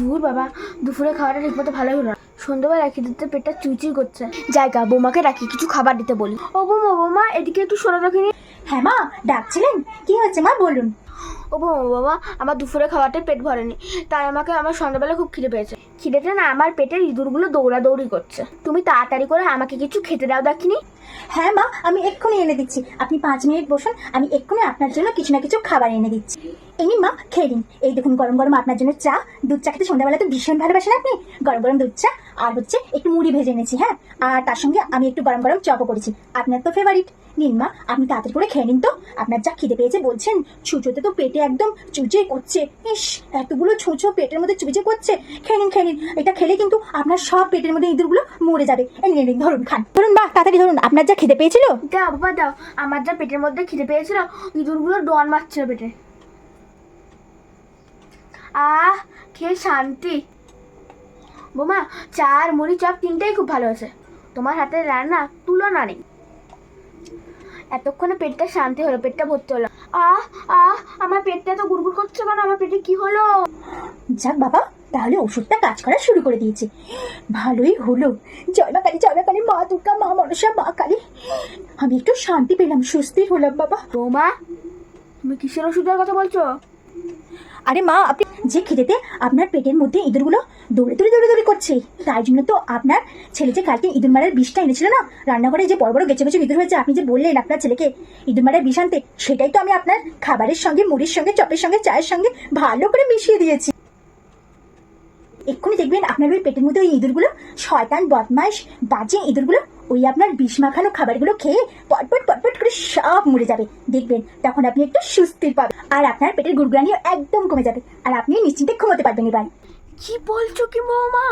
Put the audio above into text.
দূর বাবা দুপুরে খাওয়াটা ঠিকমতো ভালোই হলো না। সন্ধ্যাবেলা দিতে পেটটা চুচি করছে। জায়গা বৌমাকে রাখি, কিছু খাবার দিতে বলি। ও বৌমা, বোমা, এদিকে একটু সোনা রাখিনি হ্যাঁ মা, ডাকছিলেন? কি হয়েছে মা, বলুন। ও বাবা আমার দুপুরে খাওয়াতে পেট ভরেনি। তাই আমাকে আমার সন্ধ্যাবেলা খুব খিদে পেয়েছে। খিদেতে না, আমার পেটের ইঁদুরগুলো দৌড়াদৌড়ি করছে। তুমি তাড়াতাড়ি করে আমাকে কিছু খেতে দাও দেখিনি? হ্যাঁ মা, আমি এক্ষুনি এনে দিচ্ছি। আপনি পাঁচ মিনিট বসুন, আমি এক্ষুনি আপনার জন্য কিছু না কিছু খাবার এনে দিচ্ছি। এই মা, খেয়ে নিন। এই দেখুন, গরম গরম আপনার জন্য চা। দুধ চা খেতে সন্ধ্যাবেলা তো ভীষণ ভালোবাসেন আপনি। গরম গরম দুধ চা, আর হচ্ছে একটু মুড়ি ভেজে এনেছি হ্যাঁ? আর তার সঙ্গে আমি একটু গরম গরম চপও করেছি। আপনার তো ফেভারিট নিন মা, আপনি তাড়াতাড়ি করে খেয়ে নিন তো। আপনার যা খিদে পেয়েছে বলছেন, ছুঁচোতে তো পেটে একদম চুচে করছে। ইস এতগুলো ছুঁচো পেটের মধ্যে চুচে করছে। খেয়ে নিন খেয়ে এটা খেলে কিন্তু আপনার সব পেটের মধ্যে ইঁদুরগুলো মরে যাবে। এই নিন, ধরুন খান। ধরুন বা তাড়াতাড়ি ধরুন আপনার যা খিদে পেয়েছিল? দাও বাবা দাও। আমার যা পেটের মধ্যে খিদে পেয়েছিল ইঁদুরগুলো ডন মারছিল পেটে। আহ খেয়ে শান্তি। বোমা চার মুড়ি চপ তিনটেই খুব ভালো আছে তোমার হাতের রান্না তুলনা নেই। এতক্ষণে পেটটা শান্তি হলো পেটটা ভর্তি হলো। আহ আহ আমার পেটটা তো গুড়গুড় করছে কেন? আমার পেটে কি হলো? যাক বাবা তাহলে ওষুধটা কাজ করা শুরু করে দিয়েছে। ভালোই হলো। জয় মা কালী জয় মা কালী মা দুর্গা মা মনসা মা কালী। আমি একটু শান্তি পেলাম সুস্থির হলাম বাবা। বৌমা তুমি কিসের ওষুধের কথা বলছো? আরে মা, আপনি যে খিদেতে আপনার পেটের মধ্যে ইঁদুরগুলো দৌড়ে দৌড়ে দৌড়ে দৌড়ে করছে, তাই জন্য তো আপনার ছেলে যে কালকে ইঁদুর মারার বিষটা এনেছিল না, রান্নাঘরে যে বড় বড় গেছে গেছে ইঁদুর হয়েছে, আপনি যে বললেন আপনার ছেলেকে ইঁদুর মারার বিষ আনতে, সেটাই তো আমি আপনার খাবারের সঙ্গে, মুড়ির সঙ্গে, চপের সঙ্গে, চায়ের সঙ্গে ভালো করে মিশিয়ে দিয়েছি। এক্ষুনি দেখবেন আপনার ওই পেটের মধ্যে ওই ইঁদুরগুলো, শয়তান বদমাইশ বাজে ইঁদুরগুলো ওই আপনার বিষ মাখানো খাবারগুলো খেয়ে পটপট পটপট করে সব মরে যাবে। দেখবেন, তখন আপনি একটু সুস্থির পাবেন। আর আপনার পেটের গুড়গুড়ানিও একদম কমে যাবে। আর আপনি নিশ্চিন্তে ঘুমোতে পারবেন এবার। কি বলছো কি বৌমা?